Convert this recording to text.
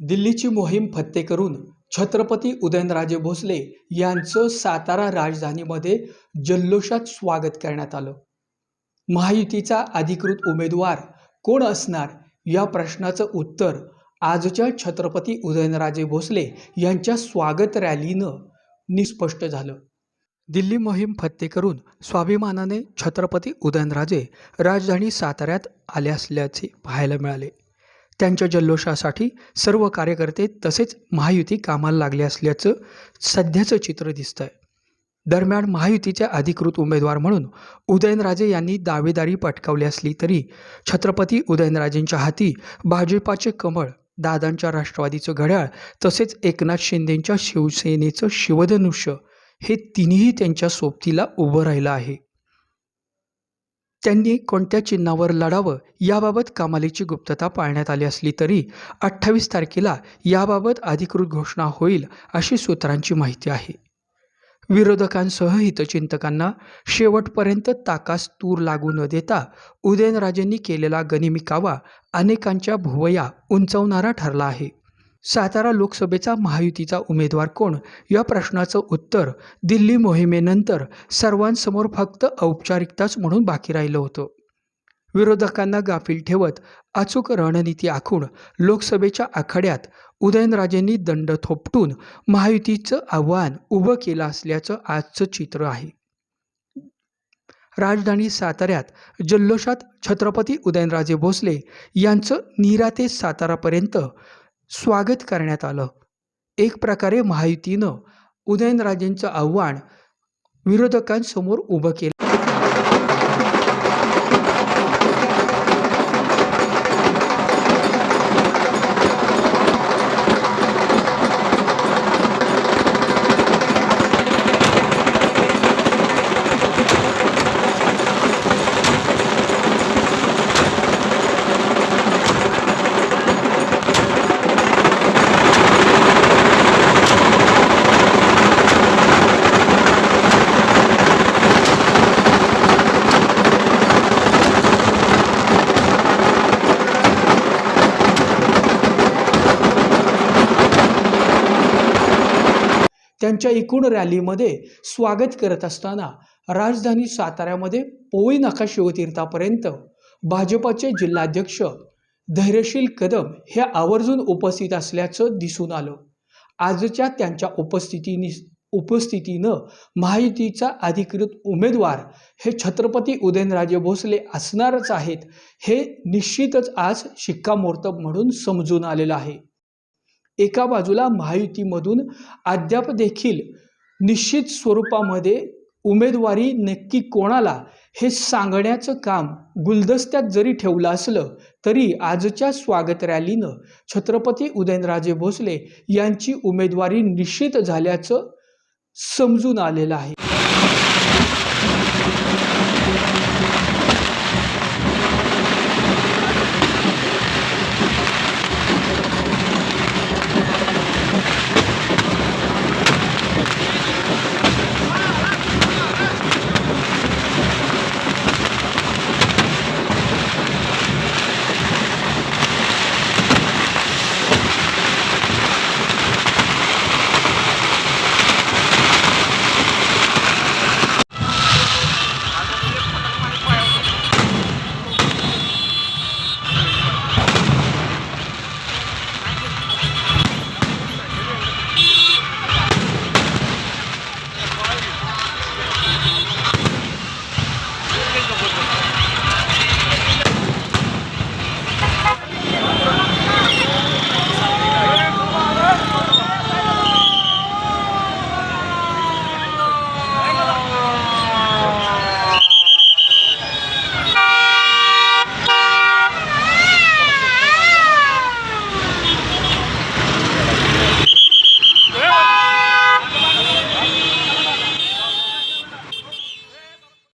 दिल्लीची मोहीम फत्ते करून छत्रपती उदयनराजे भोसले यांचं सातारा राजधानीमध्ये जल्लोषात स्वागत करण्यात आलं. महायुतीचा अधिकृत उमेदवार कोण असणार या प्रश्नाचं उत्तर आजच्या छत्रपती उदयनराजे भोसले यांच्या स्वागत रॅलीनं निस्पष्ट झालं. दिल्ली मोहीम फत्ते करून स्वाभिमानाने छत्रपती उदयनराजे राजधानी साताऱ्यात आले असल्याचे पाहायला मिळाले. त्यांच्या जल्लोषासाठी सर्व कार्यकर्ते तसेच महायुती कामाला लागले असल्याचं सध्याचं चित्र दिसतं आहे दरम्यान महायुतीचे अधिकृत उमेदवार म्हणून उदयनराजे यांनी दावेदारी पटकावली असली तरी छत्रपती उदयनराजेंच्या हाती भाजपाचे कमळ दादांच्या राष्ट्रवादीचं घड्याळ तसेच एकनाथ शिंदेंच्या शिवसेनेचं शिवधनुष्य हे तिन्ही त्यांच्या सोबतीला उभं राहिलं आहे. त्यांनी कोणत्या चिन्हावर लढावं याबाबत कमालीची गुप्तता पाळण्यात आली असली तरी अठ्ठावीस तारखेला याबाबत अधिकृत घोषणा होईल अशी सूत्रांची माहिती आहे. विरोधकांसह हितचिंतकांना शेवटपर्यंत ताकास तूर लागू न देता उदयनराजेंनी केलेला गनिमी कावा अनेकांच्या भुवया उंचावणारा ठरला आहे. सातारा लोकसभेचा महायुतीचा उमेदवार कोण? या प्रश्नाचं उत्तर दिल्ली मोहिमेनंतर सर्वांसमोर फक्त औपचारिकताच म्हणून बाकी राहिलं होतं. विरोधकांना गाफील ठेवत अचूक रणनीती आखून लोकसभेच्या आखाड्यात उदयनराजेंनी दंड थोपटून महायुतीचं आव्हान उभं केलं असल्याचं आजचं चित्र आहे. राजधानी साताऱ्यात जल्लोषात छत्रपती उदयनराजे भोसले यांचं नीरा ते सातारापर्यंत स्वागत करण्यात आलं. एक प्रकारे महायुतीनं उदयनराजेंचं आव्हान विरोधकांसमोर उभं केलं. त्यांच्या एकूण रॅलीमध्ये स्वागत करत असताना राजधानी साताऱ्यामध्ये पोळी नाका शिवतीर्थापर्यंत भाजपाचे जिल्हाध्यक्ष धैर्यशील कदम हे आवर्जून उपस्थित असल्याचं दिसून आलं. आजच्या त्यांच्या उपस्थितीनी उपस्थितीनं महायुतीचा अधिकृत उमेदवार हे छत्रपती उदयनराजे भोसले असणारच आहेत हे निश्चितच आज शिक्कामोर्तब म्हणून समजून आलेलं आहे. एका बाजूला महायुतीमधून अद्याप देखील निश्चित स्वरूपामध्ये उमेदवारी नक्की कोणाला हे सांगण्याचं काम गुलदस्त्यात जरी ठेवलं असलं तरी आजच्या स्वागत रॅलीनं छत्रपती उदयनराजे भोसले यांची उमेदवारी निश्चित झाल्याचं समजून आलेलं आहे.